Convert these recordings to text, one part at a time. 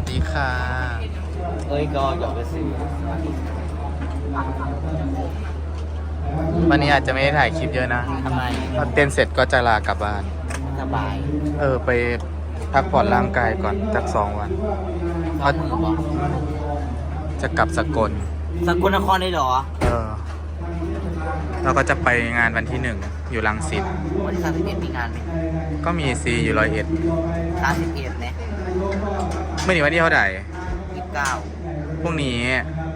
วัสดีค่ะ เอ้ยก็อยากไปซื้อวันนี้อาจจะไม่ได้ถ่ายคลิปเยอะนะทำไมพอเต้นเสร็จก็จะลากลับบ้าน สบายเออไปพักผ่อนร่างกายก่อนสักสองวันเพราะมือบอกจะกลับสกล สกลนครเลยเหรอ เออ เราก็จะไปงานวันที่หนึ่งอยู่ลังสิตวันที่สามสิบเอ็ดมีงานไหมก็มีซีอยู่ร้อยเอ็ดสามสิบเอ็ดเนี่ยเมื่อนี้วันที่เท่าไหร่ยี่สิบเก้าพรุ่งนี้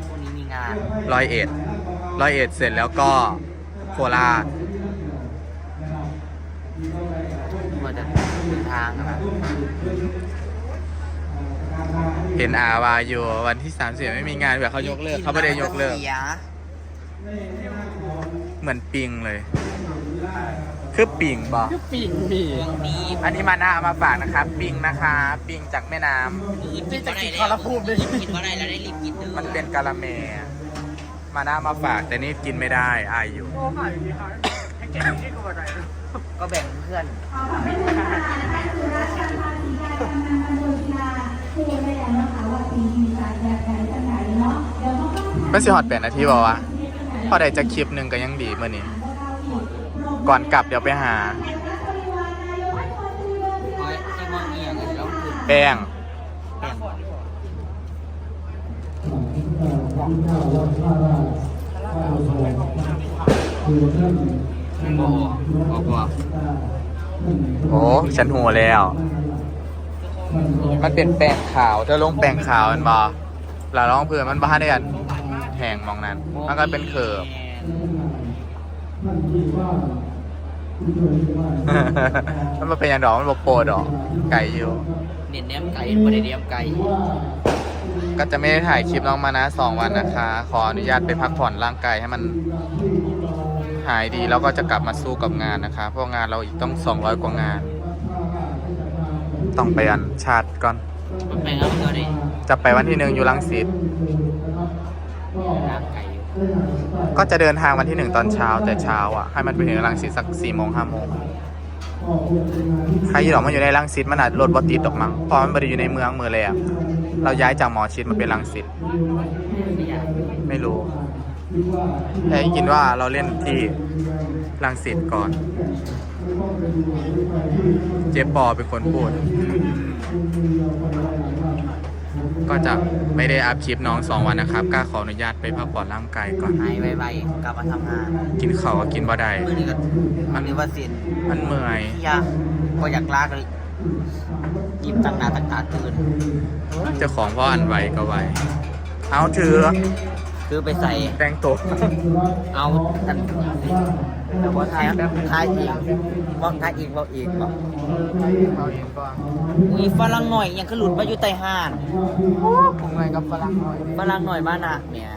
พรุ่งนี้มีงานร้อยเอ็ดร้อยเอ็ดเสร็จแล้วก็โคราชว่าจะเดินทางอะนะเห็นอาวาอยู่วันที่สามสิบไม่มีงานแบบเขายกเลิกเขาไม่ได้ยกเลิกสียเหมือนปิงเลย คือปิงบอปิ่งมีมี อันนี้มาหน้าเอามาฝากนะครับ ปิงนะคะ ปิงจากแม่น้ำกินจะกินคาราพูมเลยกินว่าไรแล้วได้รีบกินเด้อมันเป็นกะละเมมาหน้ามาฝากแต่นี่กินไม่ได้อายอยู่ ก็แบ่งเพื่อนไม่สิฮอตแปดนาทีบอกว่าพอได้จะคลิปหนึ่งก็ยังดีเมื่อนี้ ก่อนกลับเดี๋ยวไปหาเฮ้ยไอ้มองเอียงกันแล้วคือแป้งแบ่งโอ้โหฉันหัวแล้ว มันเป็นแป้งขาวเธอลงแป้งขาวมันบอเราลองเพื่อมันบ้าได้กันแหงมองนั้น มันก็เป็นเขิบ มันมาเป็นอย่างดอกมันบอกโปรดอก ไก่อยู่ เน้นเนี้ยมไก่ไม่ได้เนี้ยมไก่ก็จะไม่ได้ถ่ายคลิปน้องมานะสองวันนะคะ ขออนุญาตไปพักผ่อนร่างกายให้มันหายดีแล้วก็จะกลับมาสู้กับงานนะคะ เพราะงานเราอีกต้องสองร้อยกว่างาน ต้องไปอันชาติก่อนมันแบ่งแล้วมันก็ได้จะไปวันที่หนึ่งอยู่ลังสิตน้ำไก่อยู่ ก็จะเดินทางวันที่หนึ่งตอนเช้าแต่เช้าอะให้มันไปถึงลังสิตสักสี่โมงห้าโมงใครที่หรอกมันอยู่ในลังสิตมันอาจรถบติดดอกมั้งเพราะมันไม่ได้อยู่ในเมืองเมืองเลยอะเราย้ายจากหมอชิดมาเป็นลังสิตไม่รู้แต่ยินว่าเราเล่นที่ลังสิตก่อน เจ๊ปอเป็นคนพูด ก็จะไม่ได้อัพคลิปน้องสองวันนะครับกล้าขออนุญาตไปพักผ่อนร่างกายก่อนหายไวๆกลับมาทำงานกินข้าวก็กินบ่ได้ มือนี้ก็มันนี้ว่าสินมันเมื่อยยาก็อยากลากเลยยิ้มตั้งหน้าตั้งตาตื่นเจ้าของพ่ออันไหวก็ไหวเอาถือคือไปใส่ แต่งตัว เอาอันแต่ว่าท้ายท้ายอีก บอกท้ายอีกบอกอีกบอกเอาเองก่อนมีฝรั่งหน่อยยังขลุดมาอยู่ใต้หานผมไงกับฝรั่งหน่อยฝรั่งหน่อยบ้านน่ะเนี่ย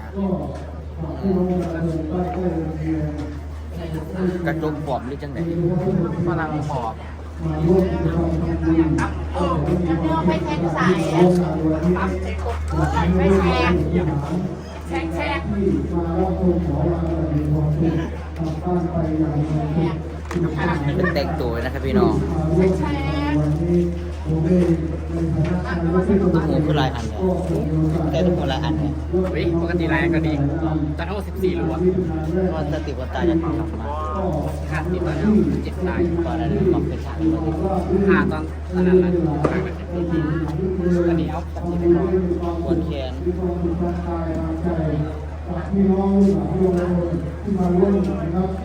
กระจกปอมหรือจังไหนฝรั่งหอบไม่แทงสายไม่แทงแทงแทง เป็นแต่งตัวนะครับพี่น้องแทงแทงตุ้มหูคือลายอันเนี่ยแต่ตุ้มหูลายอันเนี่ยเฮ้ยปกติรายก็ดีแต่ทั้งหมด14รั้วว่าสติว่าตาจะทำมาขาดติดมาแล้วเจ็ดรายตอนนั้นมันเป็นฉากเลยขาดตอนตอนนั้นนะขายแบบนี้อันนี้เอาปฏิไป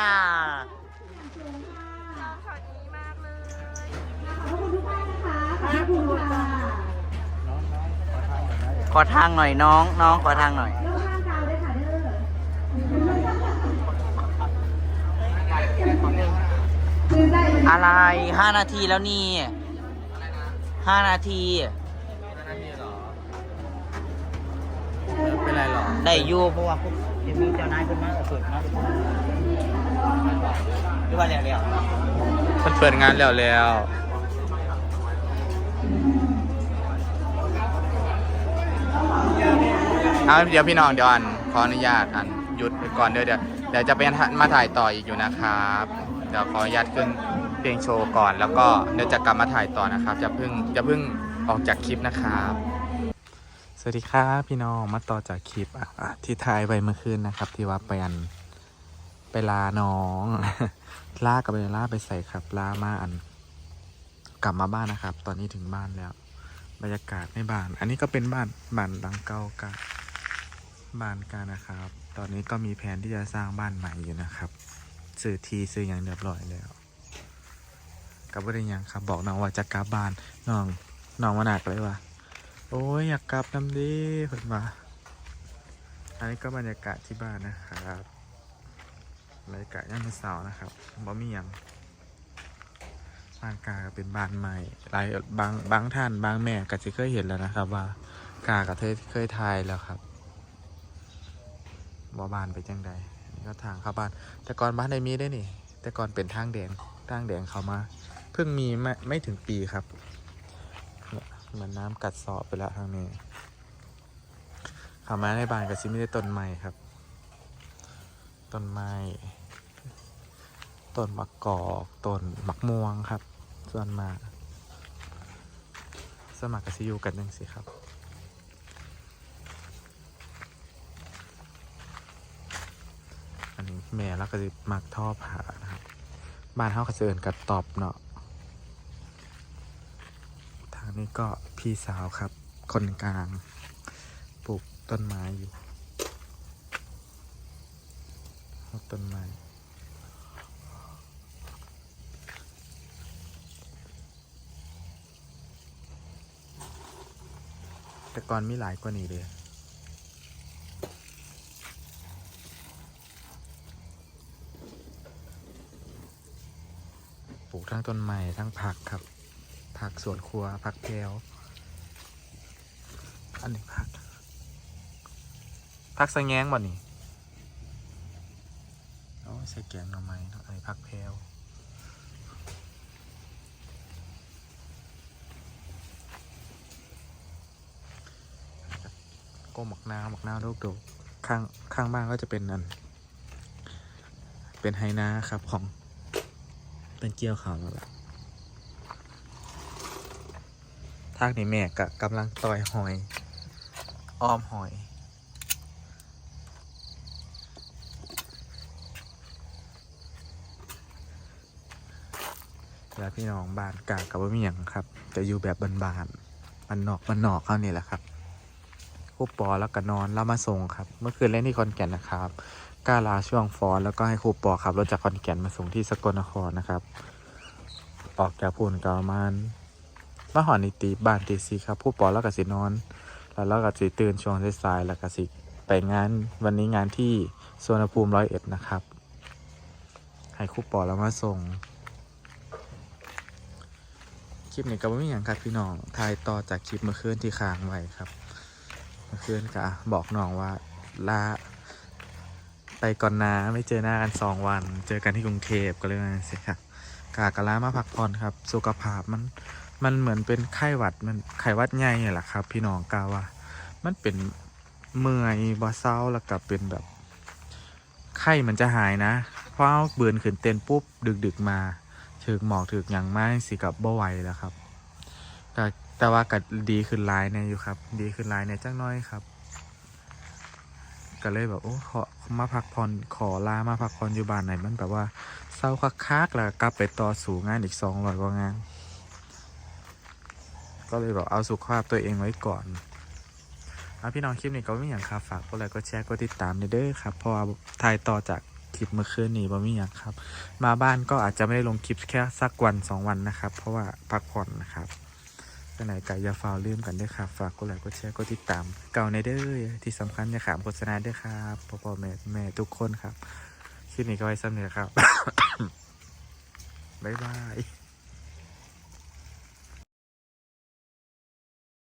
เนี่ยขอทางหน่อยน้องน้องขอทางหน่อยอะไรห้านาทีแล้วนี่ห้านาทีเป็นไรหรอ ได้อยู่เพราะว่าพวกที่มีเจ้านายขึ้นมาก็เปิดมา หรือว่าเร็วมันเปิดงานแล้วแล้วเอาเดี๋ยวพี่น้องเดี๋ยวอันขออนุญาตอันหยุดไปก่อนเดี๋ยวเดี๋ยวเดี๋ยวจะไปมาถ่ายต่ออีกอยู่นะครับเดี๋ยวขออนุญาตขึ้นเพลงโชว์ก่อนแล้วก็เดี๋ยวจะกลับมาถ่ายต่อนะครับจะเพิ่งจะเพิ่งออกจากคลิปนะครับสวัสดีครับพี่น้องมาต่อจากคลิปอะที่ถ่ายไปเมื่อคืนนะครับ ที่ว่าไปอัน ไปลาน้องลากับไปลาไปใส่ครับลามาอัน กลับมาบ้านนะครับ ตอนนี้ถึงบ้านแล้ว บรรยากาศในบ้าน อันนี้ก็เป็นบ้านบ้านหลังเก่ากะบ้านกันนะครับ ตอนนี้ก็มีแผนที่จะสร้างบ้านใหม่อยู่นะครับซื้อทีซื้ออย่างเรียบร้อยแล้วกับว่าได้ยังครับ บอกน้องว่าจะกลับบ้านน้องน้องมาหนักเลยว่าโอ้ยอยากกลับน้ำดีเพิ่นมาอันนี้ก็บรรยากาศที่บ้านนะครับ บรรยากาศย่านเสานะครับบ่มีหยังบ้านกาก็เป็นบ้านใหม่หลายบางบางท่านบางแม่ก็จะเคยเห็นแล้วนะครับ ว่ากาก็เคยเคยทายแล้วครับว่บานไปจังใดนี่ก็ทางเข้าบ้าน แต่ก่อนบ้านในมีได้นี่ แต่ก่อนเป็นทางแดงทางแดงเขามา เพิ่งมีไม่ไม่ถึงปีครับเนี่ยเหมือนน้ำกัดเสอบไปแล้วทางนี้เข้ามาในบ้านก็ซิไม่ได้ต้นไม้ครับ ต้นไม้ ต้นมะกอกต้นมะม่วงครับ ส่วนมา สมัครกับซิอยูกันยังสิครับอันนี้แม่แล้วก็จะมักท่อผ่านะครับบ้านเฮาก็จะเอินกัดตอบเนาะทางนี้ก็พี่สาวครับ คนกลางปลูกต้นไม้อยู่ต้นไม้ แต่ก่อนมีหลายกว่านี้เลยปลูกทั้งต้นไม้ทั้งผักครับ ผักสวนครัวผักแก้วอันนี้ผักผักสะแงงบ่นี่โอ้ยใส่แกงหน่อไม้เนาะอันนี้ผักแพรว ก้มหมักนาหมักนาวลูกโดข้างข้างบ้านก็จะเป็นนัน เป็นไฮนาครับของเป็นเกี่ยวขาวแล้วล่ะทางนี้แม่กะกำลังต่อยหอย อ้อมหอย แล้วพี่น้องบ้านกากับว่ามีอย่างครับ จะอยู่แบบบานๆมันนอกมันนอกเขานี่แหละครับ ครูปอแล้วก็นอนแล้วมาส่งครับ เมื่อคืนเล่นที่คอนแก่นนะครับก้าลาช่วงฟอนแล้วก็ให้ครูปอขับรถจากคอนแก่นมาส่งที่สกลนครนะครับ ออกจากพูนก็ประมาณมาหอนิตีบ้านตีสีครับครูปอแล้วก็สินอน แล้วเราก็สิตื่นช่วงสายๆแล้วก็สิไปงานวันนี้งานที่สวนภูมิร้อยเอ็ดนะครับให้ครูปอแล้วมาส่งคลิปนี้ก็ไม่มีอย่างครับพี่น้องถ่ายต่อจากคลิปเมื่อคืนที่ค้างไว้ครับ มื่อคืนกะบอกน้องว่าลาไปก่อนนะไม่เจอหน้ากันสองวัน เจอกันที่กรุงเทพก็เลยมาสิครับกากะลามาพักผ่อนครับ สุขภาพมันมันเหมือนเป็นไข้หวัดมันไข้หวัดใหญ่เนี่ยแหละครับ พี่น้องกาว่า มันเป็นเมื่อยบ่เศร้าแล้วก็เป็นแบบ ไข้มันจะหายนะเพราะเบือนขึ้นเต้นปุ๊บดึกดึกๆมาถึกหมอกถึกอย่างมากสิกับบ่ไหวแล้วครับ แต่ว่าก็ดีขึ้นหลายเนี่ยอยู่ครับ ดีขึ้นหลายเนี่ยจังน้อยครับ ก็เลยแบบโอ้ขอมาพักผ่อนขอลามาพักผ่อนอยู่บ้านไหนมันแบบว่าเศร้าคักๆแล้วกลับไปต่อสู่งานอีกสองร้อยกว่างาน ก็เลยแบบเอาสุขภาพตัวเองไว้ก่อนอะพี่น้องคลิปนี้ก็ไม่อย่างครับฝากกดไลค์กดแชร์กดติดตามเด้อครับเพราะว่าถ่ายต่อจากคลิปเมื่อคืนนี้บ่มีอย่างครับ มาบ้านก็อาจจะไม่ได้ลงคลิปแค่สักวันสองวันนะครับ เพราะว่าพักผ่อนนะครับ ไปไหนไก่ยาฟาวลืมกันด้วยครับ ฝากกดไลค์กดแชร์กดติดตาม เก่าในเด้อที่สำคัญอย่าขามโฆษณาด้วยครับพ่อพ่อแม่แม่ทุกคนครับคลิปนี้ก็ไว้ซ้ำเลยครับ บ๊ายบาย